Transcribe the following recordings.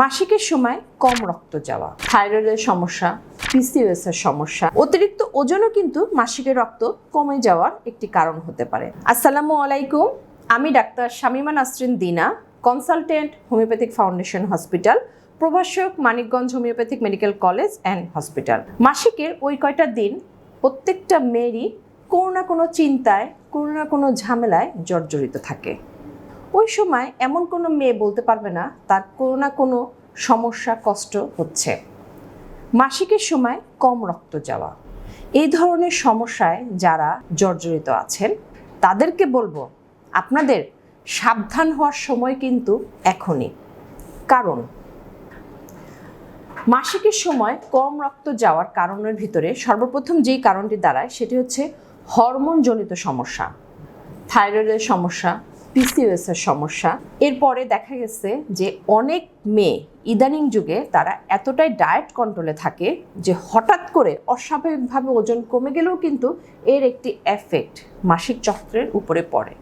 মাসিকের সময় কম রক্ত যাওয়া থাইরয়েডের সমস্যা পিসিওএস এর সমস্যা। অতিরিক্ত ওজনও কিন্তু মাসিকের রক্ত কমে যাওয়ার একটি কারণ হতে পারে। আসসালামু আলাইকুম, আমি doctor Shamima Nasrin Dina consultant homeopathic foundation hospital প্রভাষক Manikganj homeopathic medical college and hospital মাসিকের ওই কয়টা দিন প্রত্যেকটা মেয়েরই কোনো না কোনো চিন্তায়, কোনো না কোনো ঝামেলায় জর্জরিত থাকে। ওই সময় এমন কোনো মেয়ে বলতে পারবে না, তার কোনো না কোনো সমস্যা, কষ্ট হচ্ছে। মাসিকের সময় কম রক্ত যাওয়া। এই ধরনের সমস্যায় যারা জর্জরিত আছেন, তাদেরকে বলব, আপনাদের সাবধান হওয়ার সময় কিন্তু এখনই। কারণ, মাসিকের সময় কম রক্ত যাওয়ার কারণের ভিতরে সর্বপ্রথম যেই কারণটি দাঁড়ায়, সেটি হচ্ছে হরমোনজনিত সমস্যা, থাইরয়েডের সমস্যা পিসিওএস এর সমস্যা। এরপরে দেখা গেছে যে অনেক মেয়ে ইদানিং যুগে তারা এতটাই ডায়েট কন্ট্রোলে থাকে যে হঠাৎ করে অস্বাভাবিকভাবে ওজন কমে গেলেও কিন্তু এর একটি এফেক্ট মাসিক চক্রের উপরে পড়ে।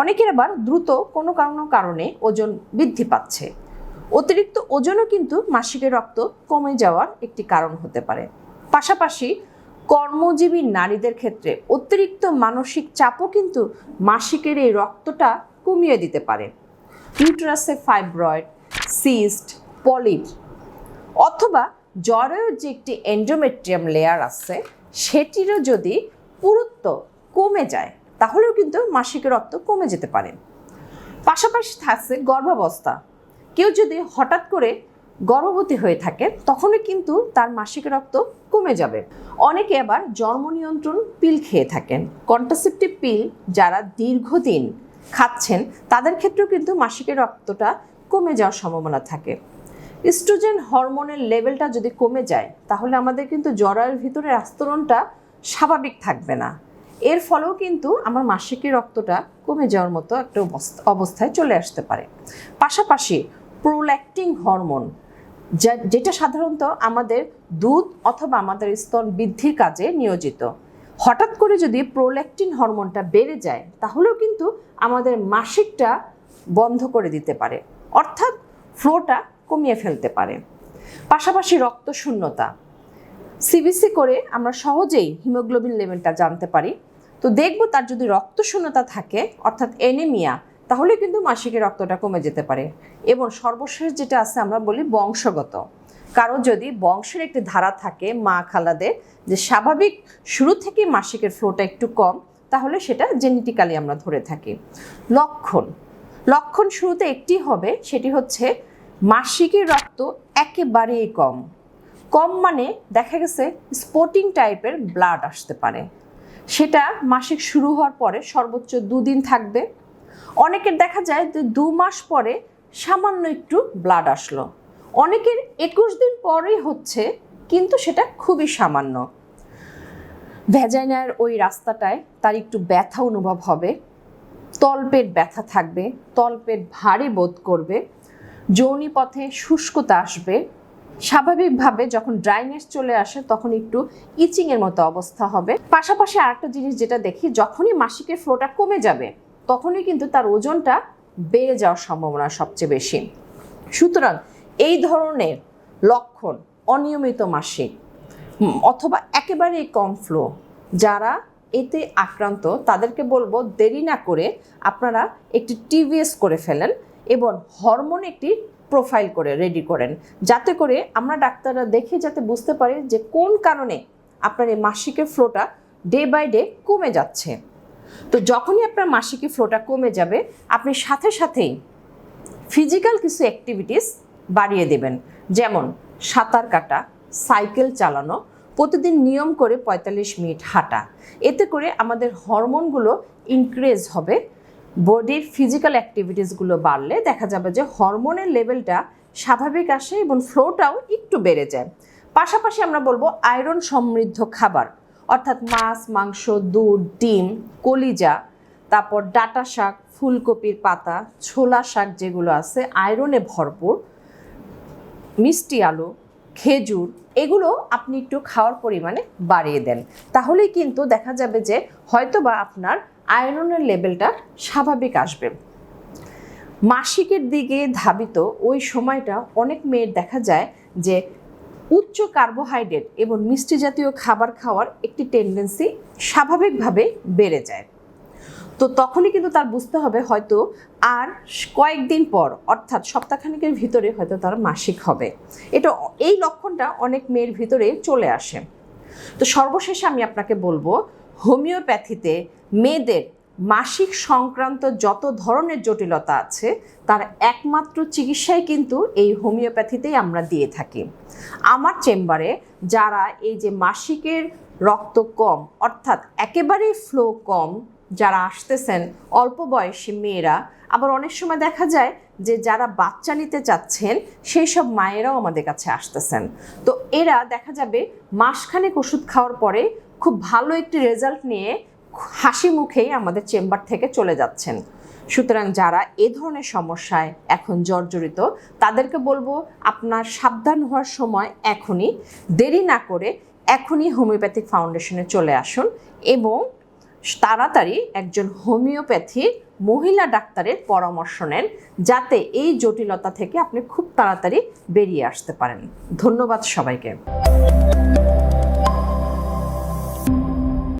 অনেকের আবার দ্রুত কোনো কারণ কারণে ওজন বৃদ্ধি পাচ্ছে। অতিরিক্ত ওজনও কিন্তু মাসিকের রক্ত কমে যাওয়ার একটি কারণ হতে পারে। পাশাপাশি কর্মজীবী নারীদের ক্ষেত্রে অতিরিক্ত মানসিক চাপও কিন্তু মাসিকের এই রক্তটা কমিয়ে দিতে পারে। ইউট্রাসে ফাইব্রয়েড সিস্ট পলিপ অথবা জ্বরের যে একটি এন্ডোমেট্রিয়াম লেয়ার আছে, সেটিরও যদি পুরুত্ব কমে যায়, তাহলেও কিন্তু মাসিকের রক্ত কমে যেতে পারে। পাশাপাশি থাকছে গর্ভাবস্থা। কেউ যদি হঠাৎ করে গর্ভবতী হয়ে থাকে, তখনই কিন্তু তার মাসিক রক্ত কমে যাবে। অনেকে আবার জন্ম নিয়ন্ত্রণ পিল খেয়ে থাকেন। কন্ট্রাসেপটিভ পিল যারা দীর্ঘদিন খাচ্ছেন, তাদের ক্ষেত্রেও কিন্তু মাসিকের রক্তটা কমে যাওয়ার সম্ভাবনা থাকে। ইস্ট্রোজেন হরমোনের লেভেলটা যদি কমে যায়, তাহলে আমাদের কিন্তু জরায়ের ভিতরে আস্তরণটা স্বাভাবিক থাকবে না। এর ফলেও কিন্তু আমার মাসিকের রক্তটা কমে যাওয়ার মতো একটা অবস্থা- অবস্থায় চলে আসতে পারে। পাশাপাশি প্রোল্যাক্টিং হরমোন যা, যেটা সাধারণত আমাদের দুধ অথবা আমাদের স্তন বৃদ্ধির কাজে নিয়োজিত। হঠাৎ করে যদি প্রোল্যাক্টিন হরমোনটা বেড়ে যায়, তাহলেও কিন্তু আমাদের মাসিকটা বন্ধ করে দিতে পারে। অর্থাৎ ফ্লোটা কমিয়ে ফেলতে পারে। পাশাপাশি রক্ত শূন্যতা সিবিসি করে আমরা সহজেই হিমোগ্লোবিন লেভেলটা জানতে পারি। তো দেখব তার যদি রক্ত শূন্যতা থাকে, অর্থাৎ এনেমিয়া তাহলে কিন্তু মাসিকের রক্তটা কমে যেতে পারে। এবং সর্বশেষ যেটা আছে আমরা বলি বংশগত। কারও যদি বংশের একটি ধারা থাকে মা খালাদের, যে স্বাভাবিক শুরু থেকে মাসিকের ফ্লোটা একটু কম, তাহলে সেটা জেনেটিক্যালি আমরা ধরে থাকি। লক্ষণ। লক্ষণ শুরুতে একটি হবে, সেটি হচ্ছে মাসিকের রক্ত একেবারেই কম। কম মানে দেখা গেছে স্পোর্টিং টাইপের ব্লাড আসতে পারে। সেটা মাসিক শুরু হওয়ার পরে সর্বোচ্চ দুদিন থাকবে। অনেকের দেখা যায় যে দু মাস পরে সামান্য একটু ব্লাড আসলো। অনেকের একুশ দিন পরেই হচ্ছে, কিন্তু সেটা খুবই সামান্য। ভ্যাজাইনার ওই রাস্তাটায় তার একটু ব্যথা অনুভব হবে। তলপেট ব্যথা থাকবে, তলপেট ভারী বোধ করবে, যৌনি পথে শুষ্কতা আসবে। স্বাভাবিকভাবে যখন ড্রাইনেস চলে আসে, তখন একটু ইচিংয়ের মতো অবস্থা হবে। পাশাপাশি আরেকটা জিনিস যেটা দেখি, যখনই মাসিকের ফ্লোটা কমে যাবে তখনই কিন্তু তার ওজনটা বেড়ে যাওয়ার সম্ভাবনা সবচেয়ে বেশি। সুতরাং এই ধরনের লক্ষণ অনিয়মিত মাসিক অথবা একেবারেই কম ফ্লো, যারা এতে আক্রান্ত, তাদেরকে বলব দেরি না করে আপনারা একটি টিভিএস করে ফেলেন এবং হরমোন একটি প্রোফাইল করে, রেডি করেন। যাতে করে আমরা ডাক্তাররা দেখে যাতে বুঝতে পারি যে কোন কারণে আপনার এই মাসিকের ফ্লোটা ডে বাই ডে কমে যাচ্ছে। তো যখনই আপনার মাসিকের ফ্লোটা কমে যাবে, আপনি সাথে সাথেই ফিজিক্যাল কিছু অ্যাক্টিভিটিস বাড়িয়ে দেবেন। যেমন সাঁতার কাটা সাইকেল চালানো, প্রতিদিন নিয়ম করে পঁয়তাল্লিশ মিনিট হাঁটা। এতে করে আমাদের হরমোনগুলো ইনক্রিজ হবে। বডির ফিজিক্যাল অ্যাক্টিভিটিসগুলো বাড়লে দেখা যাবে যে হরমোনের লেভেলটা স্বাভাবিক আসে এবং ফ্লোটাও একটু বেড়ে যায়। পাশাপাশি আমরা বলব আয়রন সমৃদ্ধ খাবার। অর্থাৎ মাছ, মাংস, দুধ, ডিম, কলিজা, তারপর ডাটা শাক, ফুলকপির পাতা, ছোলা শাক যেগুলো আছে, আয়রনে ভরপুর, মিষ্টি আলু, খেজুর, এগুলো আপনি একটু খাওয়ার পরিমাণে বাড়িয়ে দেন। তাহলেই কিন্তু দেখা যাবে যে হয়তোবা আপনার আয়রনের লেভেলটা স্বাভাবিক আসবে। মাসিকের দিকে ধাবিত ওই সময়টা অনেক মেয়ের দেখা যায় যে উচ্চ কার্বোহাইড্রেট এবং মিষ্টি জাতীয় খাবার খাওয়ার একটি টেন্ডেন্সি স্বাভাবিকভাবে বেড়ে যায়। তো তখনই কিন্তু তার বুঝতে হবে হয়তো আর কয়েকদিন পর, অর্থাৎ সপ্তাহখানিকের ভিতরে হয়তো তার মাসিক হবে। এটা এই লক্ষণটা অনেক মেয়ের ভিতরে চলে আসে। তো সর্বশেষে আমি আপনাকে বলব, হোমিওপ্যাথিতে মেয়েদের মাসিক সংক্রান্ত যত ধরনের জটিলতা আছে, তার একমাত্র চিকিৎসাই কিন্তু এই হোমিওপ্যাথিতেই আমরা দিয়ে থাকি। আমার চেম্বারে যারা এই যে মাসিকের রক্ত কম, অর্থাৎ একেবারেই ফ্লো কম, যারা আসতেছেন, অল্প বয়সী মেয়েরা, আবার অনেক সময় দেখা যায় যে যারা বাচ্চা নিতে চাচ্ছেন, সেই সব মায়েরাও আমাদের কাছে আসতেছেন। তো এরা দেখা যাবে মাসখানেক ওষুধ খাওয়ার পরে খুব ভালো একটি রেজাল্ট নিয়ে হাসি মুখেই আমাদের চেম্বার থেকে চলে যাচ্ছেন। সুতরাং যারা এ ধরনের সমস্যায় এখন জর্জরিত, তাদেরকে বলব আপনার সাবধান হওয়ার সময় এখনই, দেরি না করে এখনই হোমিওপ্যাথিক ফাউন্ডেশনে চলে আসুন এবং তাড়াতাড়ি একজন হোমিওপ্যাথির মহিলা ডাক্তারের পরামর্শ নেন যাতে এই জটিলতা থেকে আপনি খুব তাড়াতাড়ি বেরিয়ে আসতে পারেন। ধন্যবাদ সবাইকে।